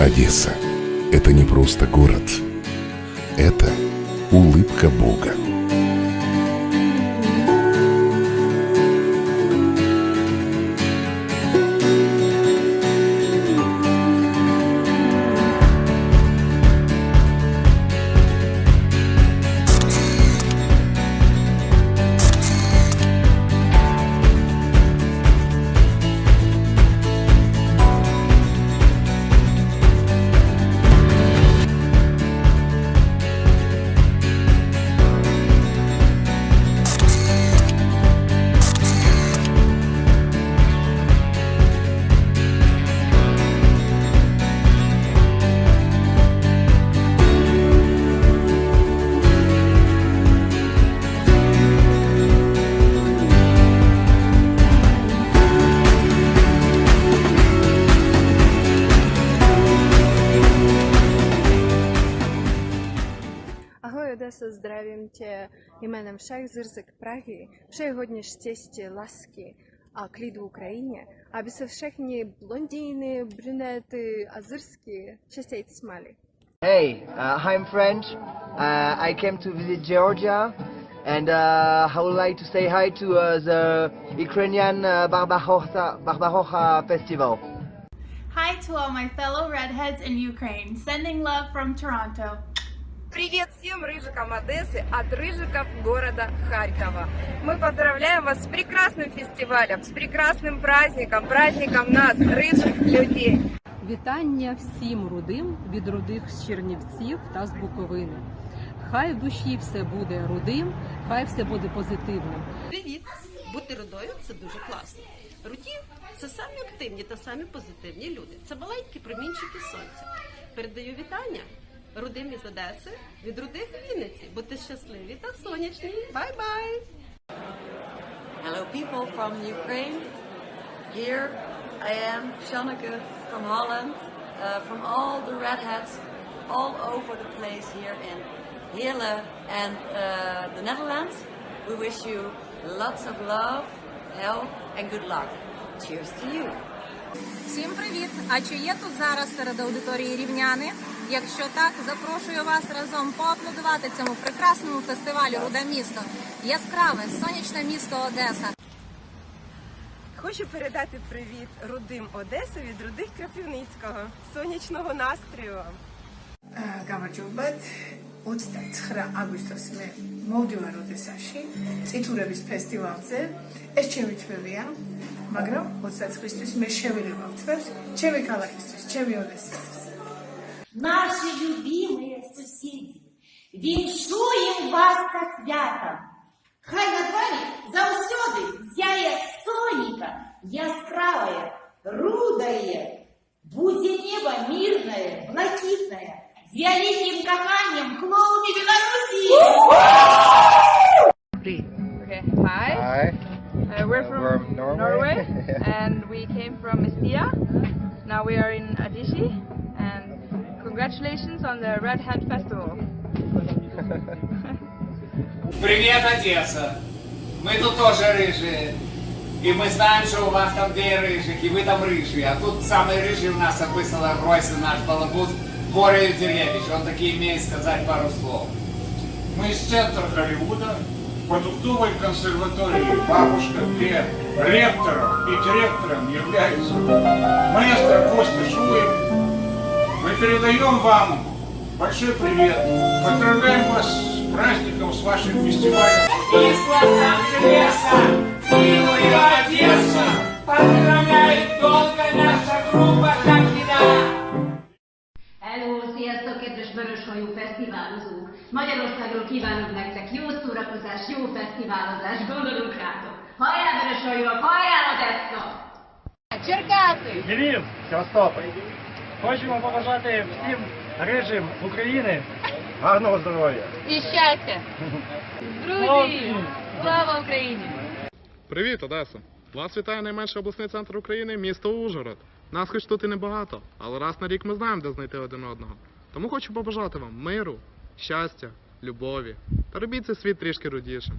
Одесса – это не просто город. Это улыбка Бога. Zdravím tě jménem všech zrzek Prahy. Přeji hodně štěstí, lásky a klidu Ukrajině, aby se všechny blondýny, brunety a zrsky častěji smály. Hey, uh, I'm French. Uh, I came to visit Georgia, and uh, I would like to say hi to uh, the Ukrainian uh, Barbarossa, Barbarossa Festival. Hi to all my fellow redheads in Ukraine. Sending love from Toronto. Привет всем рыжикам Одессы от рыжиков города Харькова. Мы поздравляем вас с прекрасным фестивалем, с прекрасным праздником, праздником нас, рыжих людей. Вітання всім рудим від рудих з Чернівців та з Буковини. Хай в душі все буде рудим, хай все буде позитивним. Привіт! Бути рудою це дуже класно. Руді це самі активні та самі позитивні люди. Це маленькі промінчики сонця. Передаю вітання рудим із Одеси від рудих Вінниці. Будьте щасливі та сонячні. Бай-бай! Hello, people from Ukraine. Here I am, Shanneke from Holland, uh, from all the redheads all over the place here in Heerlen and uh, the Netherlands. We wish you lots of love, health, and good luck. Cheers to you. Всім привіт! А чи є тут зараз серед аудиторії рівняни? Якщо так, запрошую вас разом поаплодувати цьому прекрасному фестивалю Руде місто. Яскраве, сонячне місто Одеса. Хочу передати привіт рудим Одеси від рудих Крапивницького. Сонячного настрою вам! გამარჯობათ 29 აგვისტოს მე მოვდივარ ოდესაში წითურების ფესტივალზე ეს ჩემი თველია მაგრამ 29-ისთვის მე შევიღებ თველს ჩემი ქალაქისთვის ჩემი ოდესისთვის Наши любимые соседи, віншуємо вас та святом. Хай над вами заусюди зяє сонька яскравое, рудое. Буде небо мирное, блакитное! Okay, hi. Hi. Uh, we're from, Norway, and we came from Estia. Now we are in Adishi, congratulations on the Red Hat Festival. Привет, Одесса! Мы тут тоже рыжие. И мы знаем, что у вас там две рыжих, и вы там рыжие. А тут самый рыжий у нас описала Ройса, наш балабуз, Боря Юдеревич. Он таки имеет сказать пару слов. Мы из центра Голливуда, продуктовой консерватории «Бабушка», где ректором и директором является маэстро Костя Шуев. Мы передаем вам большой привет. Поздравляем вас с праздником, с вашим фестивалем. Из Лос-Анджелеса, милую Одесса, поздравляет долго наша группа Такина. Hello, sziasztok, kedves Vöröshajú fesztiválozók! Magyarországról kívánunk nektek jó szórakozás, jó fesztiválozást, gondolunk rátok! Hajrá Vöröshajóak, hajrá Odessa! Черкаси! Львів, Севастополь. Хочемо побажати всім рижим України гарного здоров'я. І щастя! Друзі! Слава Україні! Привіт, Одеса! Вас вітає найменший обласний центр України, місто Ужгород. Нас хоч тут і небагато, але раз на рік ми знаємо, де знайти один одного. Тому хочу побажати вам миру, щастя, любові та робіть цей світ трішки рудішим.